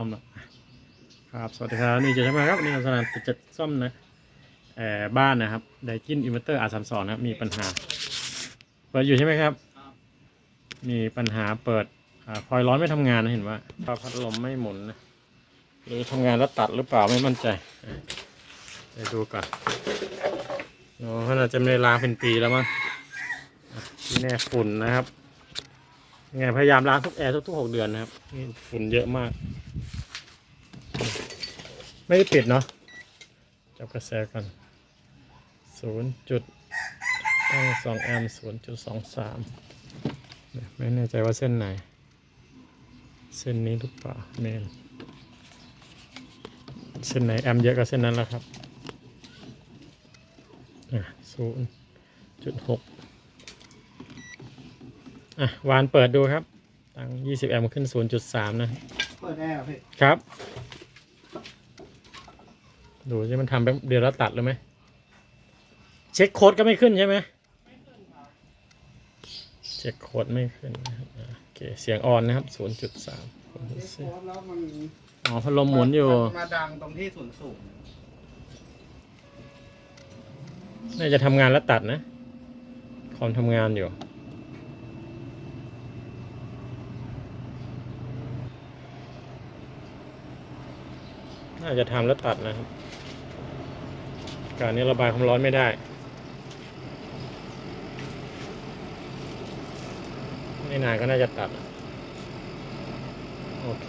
ซ่อมนะครับสวัสดีครับนี่จะใช่ไหมครับนี่เราสนานจะซ่อมนะเอ่อบ้านนะครับไดกินอินเวอร์เตอร์อาสามสองนะครับมีปัญหาเปิดอยู่ใช่ไหมครับ มีปัญหาเปิดอคอยร้อนไม่ทำงานนะเห็นว่าพัดลมไม่หมุนนะหรือทำงานแล้วตัดหรือเปล่าไม่มั่นใจไปดูก่อนโอ้ขนาดจะไม่ได้ล้างเป็นปีแล้วมั้งอะที่แน่ฝุ่นนะครับไงพยายามล้างทุกแอร์ทุกๆหกเดือนนะครับฝุ่นเยอะมาก ไม่ได้ปิดเนาะจับกระแสกันศูนย์จุดตั้งสองแอมป์ศูนย์จุดสองสามไม่แน่ใจว่าเส้นไหน เส้นนี้หรือเปล่าเมนเส้นไหนแอมป์เยอะก็เส้นนั้นแหละครับศูนย์จุดหกอะวานเปิดดูครับ ตั้ง20แอมป์ขึ้น0.3นะ เปิดได้เหรอพี่ ครับ ดูสิมันทำแป๊บเดียวแล้วตัดเลยไหมเช็คโค้ดก็ไม่ขึ้นใช่ไหมเช็คโค้ดไม่ขึ้นนะครับอะโอเคเสียงออนนะครับ0.3เช็คโค้ดแล้วมันอ๋อพัดลมหมุนอยู่ มาดังตรงที่ศูนย์สูงน่าจะทำงานแล้วตัดนะ คอมทำงานอยู่ น่าจะทำแล้วตัดนะครับ การนี้ระบายความร้อนไม่ได้ ไม่นานก็น่าจะตัด โอเค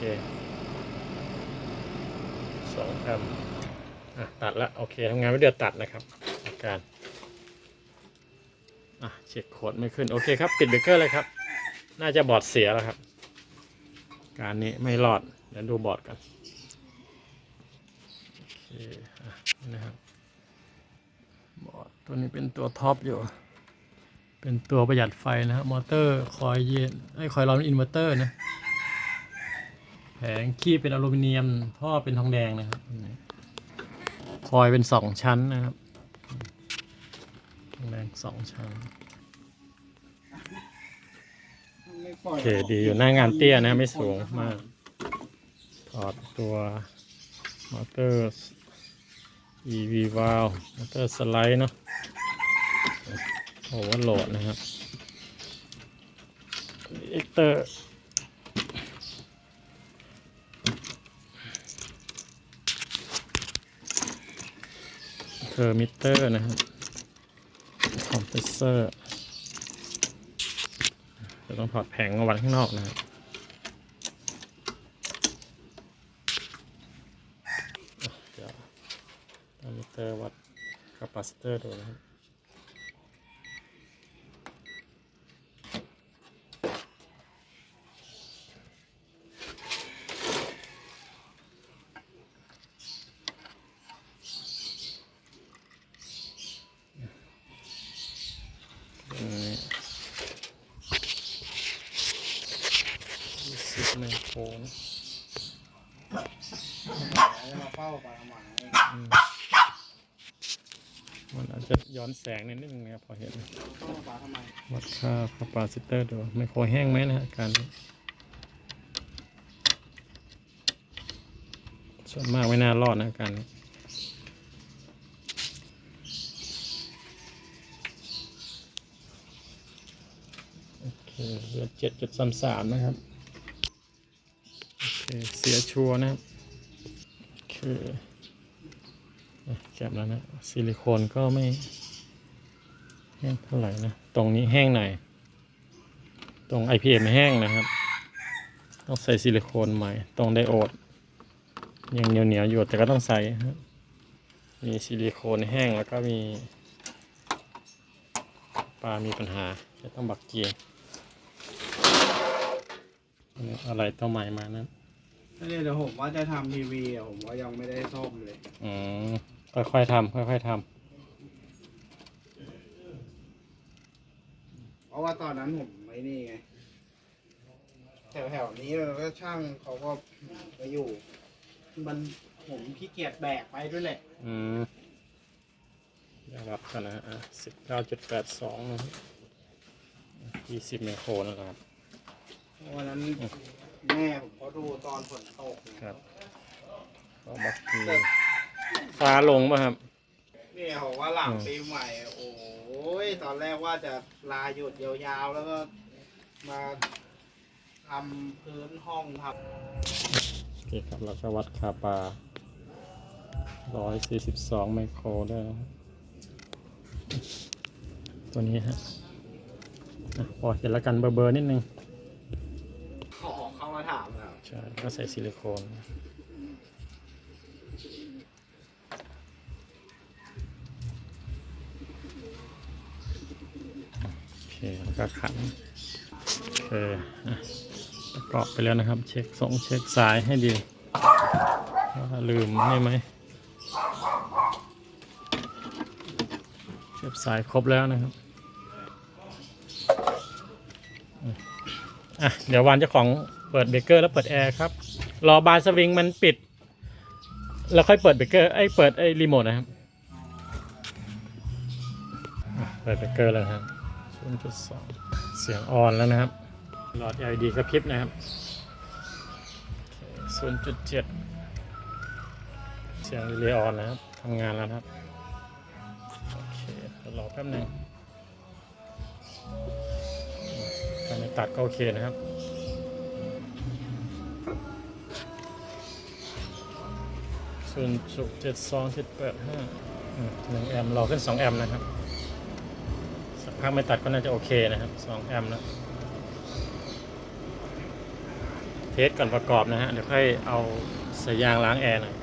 สองแอมอะตัดแล้วโอเคทำงานไม่เดือดตัดนะครับอาการอะเช็คโคดไม่ขึ้น โอเคครับปิดเบรกเกอร์เลยครับ น่าจะบอร์ดเสียแล้วครับ การนี้ไม่รอด เดี๋ยวดูบอร์ดกันโอเคอะนี่นะครับ ตัวนี้เป็นตัวท็อปอยู่ เป็นตัวประหยัดไฟนะครับมอเตอร์คอยเย็นไอ้คอยร้อนอินเวอร์เตอร์นะแผงขี้เป็นอลูมิเนียมท่อเป็นทองแดงนะครับคอยเป็นสองชั้นนะครับทองแดงสองชั้นโอเคดีอยู่หน้างานเตี้ยนะไม่สูงมาก ถอดตัวมอเตอร์ EV valve มอเตอร์สไลด์เนาะโอเวอร์โหลดนะครับเอ็กเตอร์เทอร์มิเตอร์นะครับคอมเพรสเซอร์จะต้องถอดแผงมาวัดข้างนอกนะครับ เดี๋ยวตา มิเตอร์วัดคาปาซิเตอร์ดูนะครับอันนี้สิบไมโคนมาเฝ้าปลาหมาอืมมันอา จะย้อนแสงนิดนึงนะครับพอเห็นวัดค่าคาปลาซิเตอร์ดูไมโครแห้งไหมนะฮะการส่วนมากไม่น่ารอดนะการโอเคเหลือเจ็ดจุดสามสามนะครับโอเคเสียชัวนะครับโอเคอะ แก็บแล้วนะซิลิโคนก็ไม่แห้งเท่าไหร่นะ ตรงนี้แห้งหน่อยตรง IPM แห้งนะครับ ต้องใส่ซิลิโคนใหม่ ตรงไดโอด ยังเหนียวเหนียวๆอยู่แต่ก็ต้องใส่ครับมีซิลิโคนแห้งแล้วก็มี ปลา มีปัญหาจะต้องบักเกียร์อันนี้อะไรตัวใหม่มานั้นนี่เดี๋ยวผมว่าจะทำทีวีอะผมว่ายังไม่ได้ซ่อมเลย อืม ค่อยๆทำค่อยๆทเพราะว่าตอนนั้นผมไม่นี่ไงแถวๆนี้แล้วก็ช่างเขาก็ไปอยู่ มันผมขี้เกียจแบกไปด้วยแหละำอืมเดี๋ยวรับกันนะฮะสิบเก้าจุดแปดสองยี่สิบไมโครนะครับ วันนั้นแม่ผมก็ดูตอนฝนตกเนี่ยครับก็บักกี ฟ้าลงป่ะครับ เนี่ยบอกว่าหลังอืมปีใหม่ โอ้ยตอนแรกว่าจะลาหยุดยาวๆ แล้วก็มาทำพื้นห้องทโอเคครับเราจะวัดคาปาร้อยสี่สิบสองไมโครได้วยนะครับตัวนี้ฮะอะพอเห็นแล้วกันเบอร์เบอร์นิดนึงำขอเข้ามาถามนะครับ ใช่ก็ใส่ซิลิโคนโอเค แล้วก็ขันโอเคอประกอบไปแล้วนะครับ เช็คส่งเช็คสายให้ดีว่าลืมได้ไหมเช็คสายครบแล้วนะครับอะเดี๋ยววันเจ้าของเปิดเบรกเกอร์แล้วเปิดแอร์ครับ รอบาร์สวิงมันปิด แล้วค่อยเปิดเบรกเกอร์ไอ้เปิดไอ้รีโมทนะครับ เปิดเบรกเกอร์แล้วครับ 0.2 เสียงออนแล้วนะครับ หลอด LED กระพริบนะครับโอเค0.7 เสียงรีเลย์ออนนะครับทำงานแล้วนะครับ โอเคเดี๋ยวรอแป๊บหนึงถ้าไม่ตัดก็โอเคนะครับศูนย์จุดเจ็ดสองเจ็ดแปดห้าหนึ่งแอมป์รอขึ้นสองแอมป์นะครับสัก พักไม่ตัดก็น่าจะโอเคนะครับสองแอมป์แล้วเทสก่อนประกอบนะฮะเดี๋ยวค่อยเอาสายยางล้างแอร์หน่อย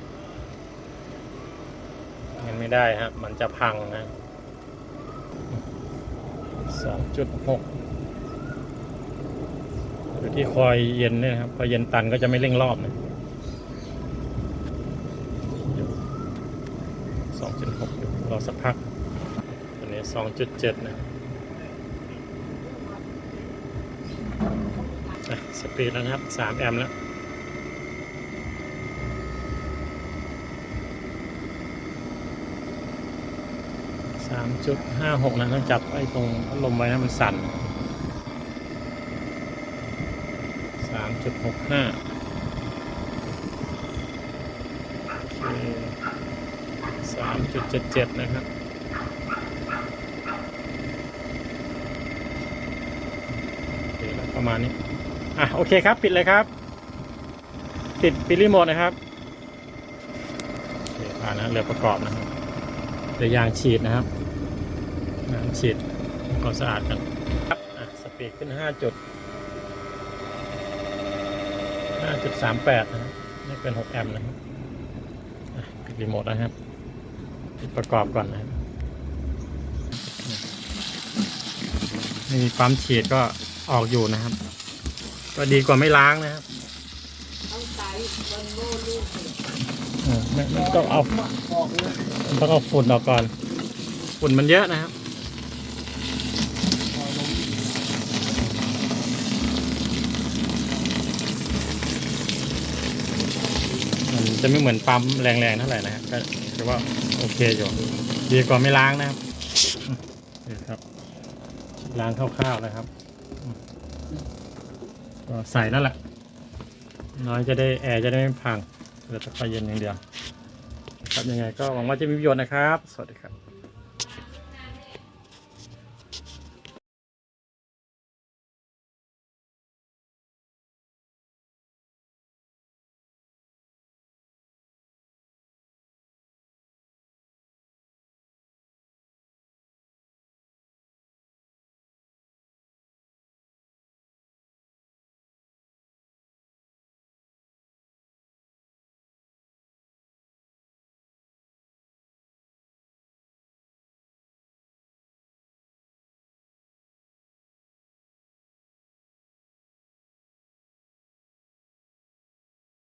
งั้นไม่ได้ฮะมันจะพังนะสองจุดหกอยู่ที่คอยเย็นเนี่ยครับพอเย็นตันก็จะไม่เร่งรอบนะสองจุดหกรอสักพักตัวนี้สองจุดเจ็ดนะอะ สปีดแล้วนะครับสามแอมป์แล้วสามจุดห้าหกนะต้องจับไอ้ตรงพัดลมไว้นะมันสั่นสามจุดหกห้าเคสามจุดเจ็ดเจ็ดนะครับเคแล้วประมาณนี้ อะโอเคครับ ปิดเลยครับ ปิดปิดรีโมทนะครับโอเคผ่านนะเหลือประกอบนะครับเหลือยางฉีดนะครับยางฉีดทำความสะอาดกันครับอะสปีดขึ้นห้าจุดห้าจุดสามแปดนะครับไม่เกินหกแอมป์นะครับปิดรีโมทนะครับปิดประกอบก่อนนะครับนี่ปั๊มฉีดก็ออกอยู่นะครับ ก็ดีกว่าไม่ล้างนะครับต้องใช้วันโม่ลูกเห็ดเออไม่ไม่ต้องเอาบอกเลยต้องเอาฝุ่นออกก่อน ฝุ่นมันเยอะนะครับมันจะไม่เหมือนปั๊มแรงๆเท่าไหร่นะครับก็ถือว่าโอเคอยู่ดีกว่าไม่ล้างนะครับอืมนี่ครับ ล้างคร่าวๆนะครับอืม ก็ใส่นั่นแหละ น้อยจะได้แอร์จะได้ไม่พังเหลือแต่ไฟเย็นอย่างเดียว ครับยังไงก็หวังว่าจะมีประโยชน์นะครับ สวัสดีครับ